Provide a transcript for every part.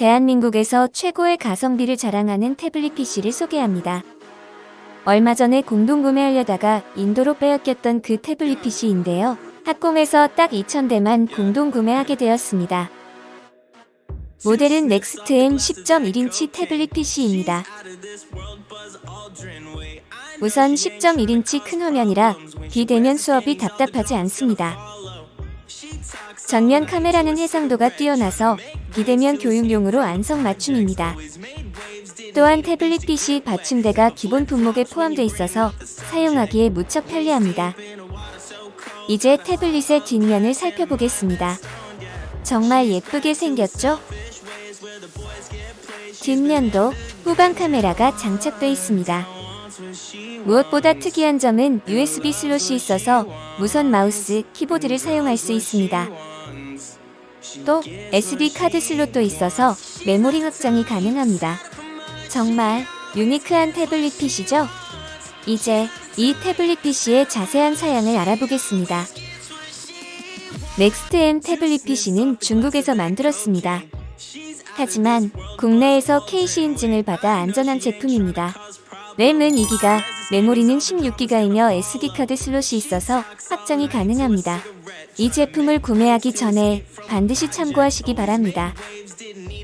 대한민국에서 최고의 가성비를 자랑하는 태블릿 PC를 소개합니다. 얼마 전에 공동 구매하려다가 인도로 빼앗겼던 그 태블릿 PC인데요. 학공에서 딱 2,000대만 공동 구매하게 되었습니다. 모델은 넥스트 M 10.1인치 태블릿 PC입니다. 우선 10.1인치 큰 화면이라 비대면 수업이 답답하지 않습니다. 전면 카메라는 해상도가 뛰어나서 비대면 교육용으로 안성맞춤입니다. 또한 태블릿 PC 받침대가 기본 품목에 포함되어 있어서 사용하기에 무척 편리합니다. 이제 태블릿의 뒷면을 살펴보겠습니다. 정말 예쁘게 생겼죠? 뒷면도 후방 카메라가 장착되어 있습니다. 무엇보다 특이한 점은 USB 슬롯이 있어서 무선 마우스, 키보드를 사용할 수 있습니다. 또 SD 카드 슬롯도 있어서 메모리 확장이 가능합니다. 정말 유니크한 태블릿 PC죠? 이제 이 태블릿 PC의 자세한 사양을 알아보겠습니다. 넥스트 M 태블릿 PC는 중국에서 만들었습니다. 하지만 국내에서 KC 인증을 받아 안전한 제품입니다. 램은 2기가, 메모리는 16기가이며 SD카드 슬롯이 있어서 확장이 가능합니다. 이 제품을 구매하기 전에 반드시 참고하시기 바랍니다.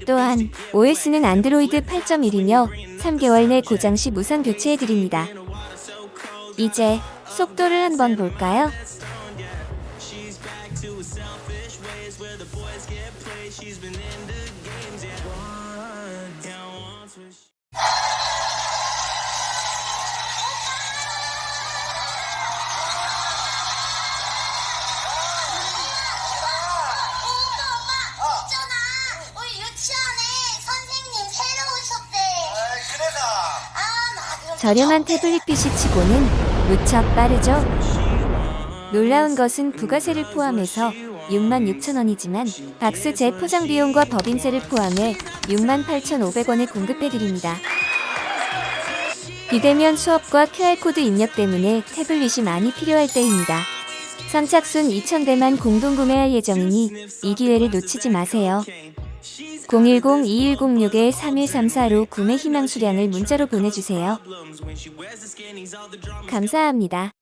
또한 OS는 안드로이드 8.1이며 3개월 내 고장 시 무상 교체해드립니다. 이제 속도를 한번 볼까요? 저렴한 태블릿 PC 치고는 무척 빠르죠? 놀라운 것은 부가세를 포함해서 66,000원이지만 박스 재포장 비용과 법인세를 포함해 68,500원에 공급해드립니다. 비대면 수업과 QR코드 입력 때문에 태블릿이 많이 필요할 때입니다. 선착순 2,000대만 공동 구매할 예정이니 이 기회를 놓치지 마세요. 010-2106-3134로 구매 희망 수량을 문자로 보내주세요. 감사합니다.